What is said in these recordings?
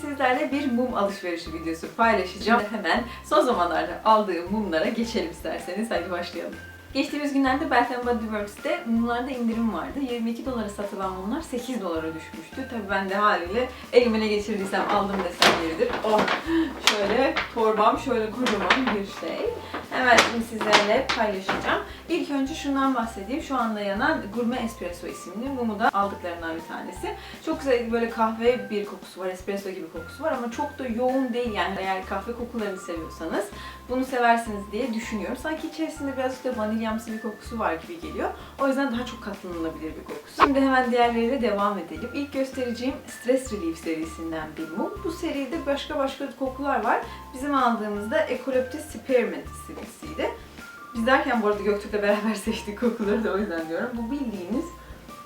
sizlerle bir mum alışverişi videosu paylaşacağım. Hemen son zamanlarda aldığım mumlara geçelim isterseniz. Hadi başlayalım. Geçtiğimiz günlerde Bath Body Works'te mumlarda indirim vardı. 22 dolara satılan mumlar 8 dolara düşmüştü. Tabii ben de haliyle elime ne geçirdiysem aldım desem yeridir. Oh! Şöyle torbam şöyle kocaman bir şey. Hemen şimdi sizlerle paylaşacağım. İlk önce şundan bahsedeyim. Şu anda yanan Gourmet Espresso isimli mumu da aldıklarından bir tanesi. Çok güzel böyle kahve bir kokusu var, espresso gibi kokusu var ama çok da yoğun değil yani eğer kahve kokularını seviyorsanız bunu seversiniz diye düşünüyorum. Sanki içerisinde birazcık da vanilyamsı bir kokusu var gibi geliyor. O yüzden daha çok katlanılabilir bir kokusu. Şimdi hemen diğerleriyle devam edelim. İlk göstereceğim Stress Relief serisinden bir mum. Bu seride başka başka kokular var. Bizim aldığımızda Eucalyptus Spearmint serisiydi. Biz derken bu arada Göktürk'le beraber seçtik kokuları da o yüzden diyorum. Bu bildiğiniz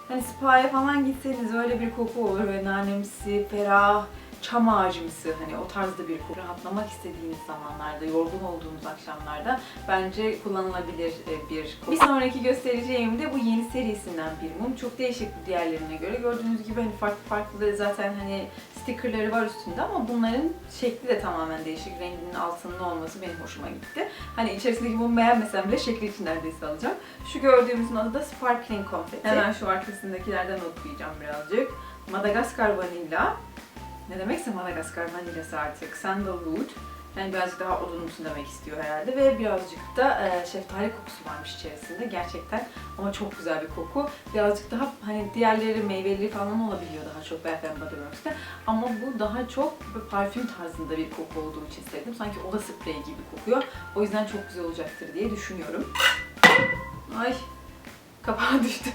hani spa'ya falan gitseniz öyle bir koku olur ve nanemsi, ferah, çam ağacımsı hani o tarzda bir koku. Rahatlamak istediğiniz zamanlarda, yorgun olduğunuz akşamlarda bence kullanılabilir e, bir koku. Bir sonraki göstereceğim de bu yeni serisinden bir mum. Çok değişik diğerlerine göre. Gördüğünüz gibi hani farklı farklı zaten hani stickerları var üstünde ama bunların şekli de tamamen değişik. Renginin altınlı olması benim hoşuma gitti. Hani içerisindeki mumu beğenmesem bile şekli için neredeyse alacağım. Şu gördüğümüzün adı da Sparkling Confetti. Hemen şu arkasındakilerden okuyacağım birazcık. Madagaskar Vanilla. Ne demekse Madagaskar vanilyası artık. Sandalwood. Yani birazcık daha odunumsu demek istiyor herhalde ve birazcık da e, şeftali kokusu varmış içerisinde gerçekten ama çok güzel bir koku. Birazcık daha hani diğerleri meyveli falan olabiliyor daha çok Body Works'te ama bu daha çok parfüm tarzında bir koku olduğu için sevdim. Sanki oda spreyi gibi kokuyor. O yüzden çok güzel olacaktır diye düşünüyorum. Ay kapağı düştü.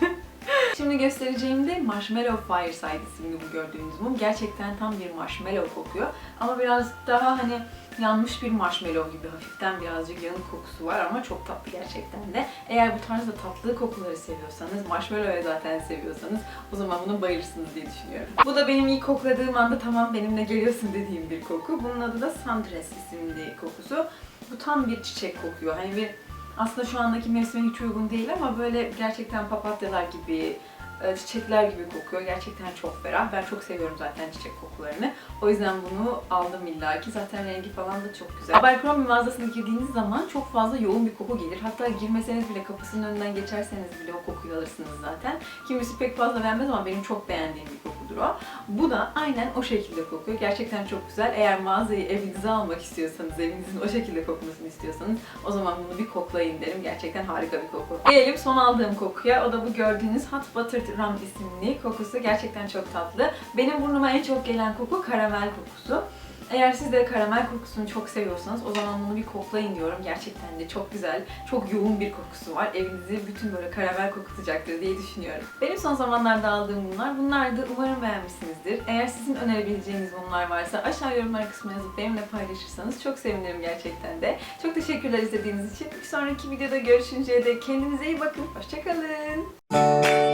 Şimdi göstereceğim de Marshmallow Fireside isimli bu gördüğünüz mum. Gerçekten tam bir marshmallow kokuyor. Ama biraz daha hani yanmış bir marshmallow gibi hafiften birazcık yanık kokusu var ama çok tatlı gerçekten de. Eğer bu tarzda tatlı kokuları seviyorsanız, marshmallow'u zaten seviyorsanız o zaman bunu bayılırsınız diye düşünüyorum. Bu da benim ilk kokladığım anda tamam benimle geliyorsun dediğim bir koku. Bunun adı da Sundress isimli kokusu. Bu tam bir çiçek kokuyor. Hani bir aslında şu andaki mevsime hiç uygun değil ama böyle gerçekten papatyalar gibi, e, çiçekler gibi kokuyor. Gerçekten çok ferah. Ben çok seviyorum zaten çiçek kokularını. O yüzden bunu aldım illaki. Zaten rengi falan da çok güzel. Abercrombie mağazasına girdiğiniz zaman çok fazla yoğun bir koku gelir. Hatta girmeseniz bile kapısının önünden geçerseniz bile o kokuyu alırsınız zaten. Kimisi pek fazla beğenmez ama benim çok beğendiğim bir kokudur o. Bu da aynen o şekilde kokuyor. Gerçekten çok güzel. Eğer mağazayı evinize almak istiyorsanız, evinizin o şekilde kokmasını istiyorsanız o zaman bunu bir koklayın derim. Gerçekten harika bir koku. Gelelim son aldığım kokuya. O da bu gördüğünüz Hot Butter Rum isimli kokusu. Gerçekten çok tatlı. Benim burnuma en çok gelen koku karamel kokusu. Eğer siz de karamel kokusunu çok seviyorsanız o zaman bunu bir koklayın diyorum. Gerçekten de çok güzel, çok yoğun bir kokusu var. Evinizi bütün böyle karamel kokutacaktır diye düşünüyorum. Benim son zamanlarda aldığım bunlar. Bunlar da umarım beğenmişsinizdir. Eğer sizin önerebileceğiniz bunlar varsa aşağı yorumlar kısmına yazıp benimle paylaşırsanız çok sevinirim gerçekten de. Çok teşekkürler izlediğiniz için. Bir sonraki videoda görüşünceye dek kendinize iyi bakın. Hoşçakalın.